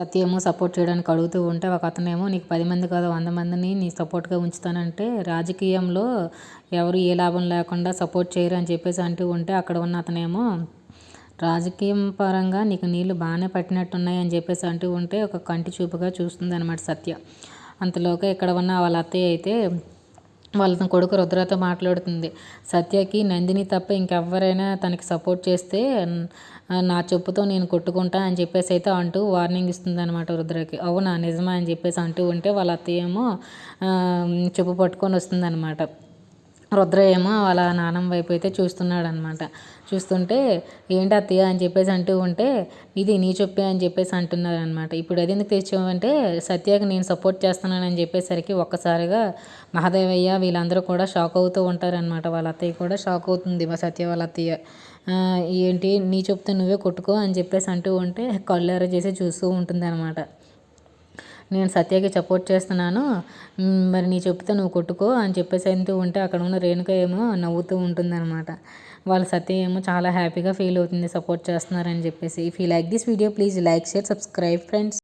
సత్య ఏమో సపోర్ట్ చేయడానికి అడుగుతూ ఉంటే ఒక అతనేమో నీకు పది మంది కాదు వంద మందిని నీ సపోర్ట్గా ఉంచుతానంటే రాజకీయంలో ఎవరు ఏ లాభం లేకుండా సపోర్ట్ చేయరు అని చెప్పేసి అంటూ ఉంటే అక్కడ ఉన్న అతనేమో రాజకీయం పరంగా నీకు నీళ్ళు బాగానే పట్టినట్టున్నాయి అని చెప్పేసి అంటూ ఉంటే ఒక కంటి చూపుగా చూస్తుంది అనమాట సత్య. అంతలోగా ఇక్కడ ఉన్న వాళ్ళ అత్తయ్య అయితే వాళ్ళ కొడుకు రుద్రతో మాట్లాడుతుంది. సత్యకి నందిని తప్ప ఇంకెవ్వరైనా తనకి సపోర్ట్ చేస్తే నా చెప్పుతో నేను కొట్టుకుంటా అని చెప్పేసి అయితే అంటూ వార్నింగ్ ఇస్తుంది అనమాట రుద్రకి. అవునా నిజమా అని చెప్పేసి అంటూ ఉంటే వాళ్ళ అత్తయ్యేమో చెప్పు పట్టుకొని వస్తుంది అనమాట రుద్ర ఏమో వాళ్ళ నానమ్మ వైపు అయితే చూస్తున్నాడు అనమాట చూస్తుంటే ఏంటి అత్తయ్య? అని చెప్పేసి అంటూ ఉంటే ఇది నీ చొప్పే అని చెప్పేసి అంటున్నారు అనమాట ఇప్పుడు అది ఎందుకు తెచ్చామంటే సత్యకి నేను సపోర్ట్ చేస్తున్నానని చెప్పేసరికి ఒక్కసారిగా మహాదేవయ్య వీళ్ళందరూ కూడా షాక్ అవుతూ ఉంటారనమాట వాళ్ళ అత్తయ్య కూడా షాక్ అవుతుంది. మా సత్య వాళ్ళ అత్తయ్య. ఏంటి? నీ చెప్తే నువ్వే కొట్టుకో అని చెప్పేసి అంటూ ఉంటే కళ్ళెర చేసి చూస్తూ ఉంటుంది అనమాట నేను సత్యకి సపోర్ట్ చేస్తున్నాను. మరి నీ చెప్తే నువ్వు కొట్టుకో అని చెప్పేసి అంటూ ఉంటే అక్కడ ఉన్న రేణుక ఏమో నవ్వుతూ ఉంటుందన్నమాట. వాళ్ళ సత్య ఏమో చాలా హ్యాపీగా ఫీల్ అవుతుంది సపోర్ట్ చేస్తున్నారని చెప్పేసి. If you like this video please like share subscribe friends